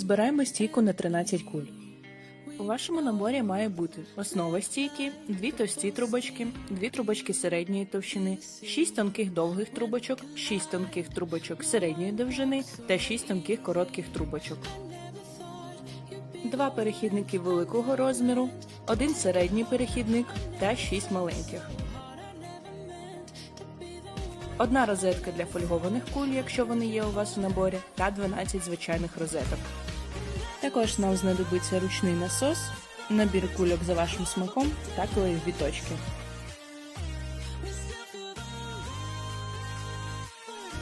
Збираємо стійку на 13 куль. У вашому наборі має бути основа стійки, дві товсті трубочки, дві трубочки середньої товщини, 6 тонких довгих трубочок, 6 тонких трубочок середньої довжини та 6 тонких коротких трубочок. Два перехідники великого розміру, один середній перехідник та 6 маленьких. Одна розетка для фольгованих куль, якщо вони є у вас у наборі, та 12 звичайних розеток. Також нам знадобиться ручний насос, набір кульок за вашим смаком та клеєві точки.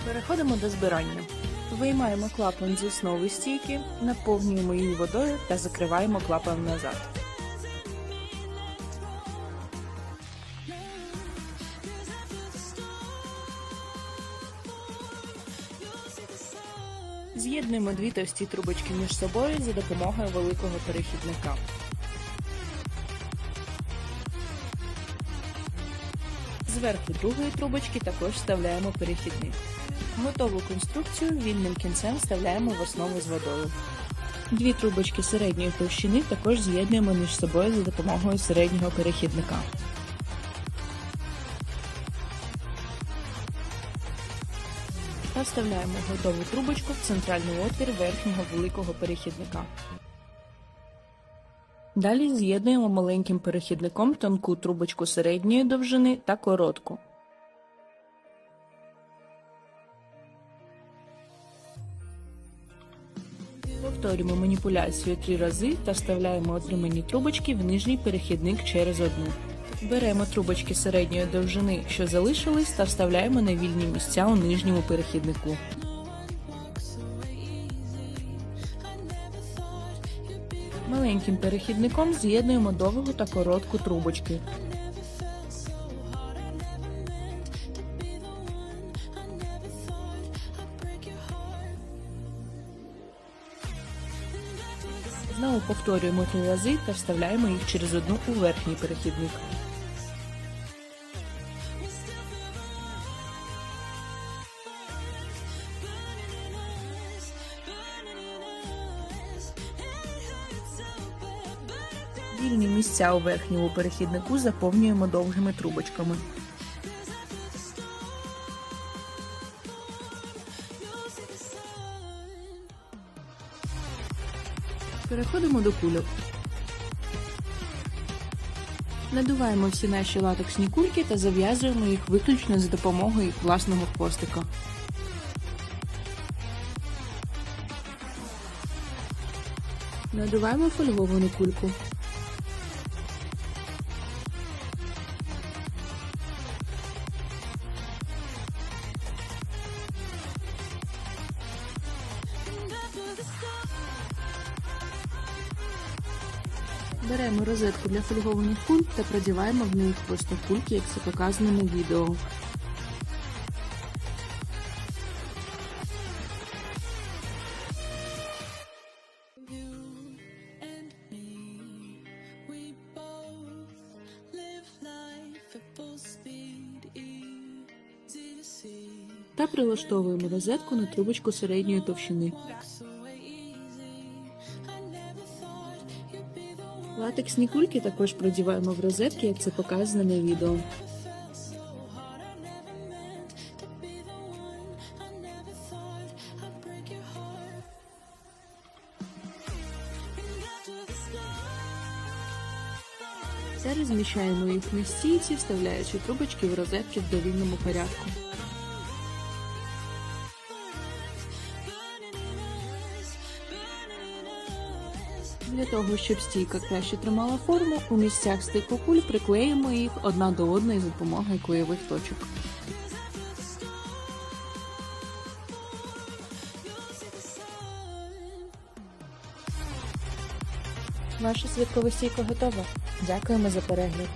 Переходимо до збирання. Виймаємо клапан зі основи стійки, наповнюємо її водою та закриваємо клапан назад. З'єднуємо дві товсті трубочки між собою за допомогою великого перехідника. Зверху другої трубочки також вставляємо перехідник. Готову конструкцію вільним кінцем вставляємо в основу з водою. Дві трубочки середньої товщини також з'єднуємо між собою за допомогою середнього перехідника. Та вставляємо готову трубочку в центральний отвір верхнього великого перехідника. Далі з'єднуємо маленьким перехідником тонку трубочку середньої довжини та коротку. Повторюємо маніпуляцію три рази та вставляємо отримані трубочки в нижній перехідник через одну. Беремо трубочки середньої довжини, що залишились, та вставляємо на вільні місця у нижньому перехіднику. Маленьким перехідником з'єднуємо довгу та коротку трубочки. Знову повторюємо три рази та вставляємо їх через одну у верхній перехідник. Вільні місця у верхньому перехіднику заповнюємо довгими трубочками. Переходимо до кульок. Надуваємо всі наші латексні кульки та зав'язуємо їх виключно за допомогою власного хвостика. Надуваємо фольговану кульку. Беремо розетку для фольгованих куль та продіваємо в неї просто кульки, як це показано на відео. Та прилаштовуємо розетку на трубочку середньої товщини. Латексні кульки також продіваємо в розетки, як це показано на відео. Та розміщаємо їх на стійці, вставляючи трубочки в розетки в довільному порядку. Для того, щоб стійка краще тримала форму, у місцях стику куль приклеїмо їх одна до одної за допомогою клеєвих точок. Наша святкова стійка готова. Дякуємо за перегляд.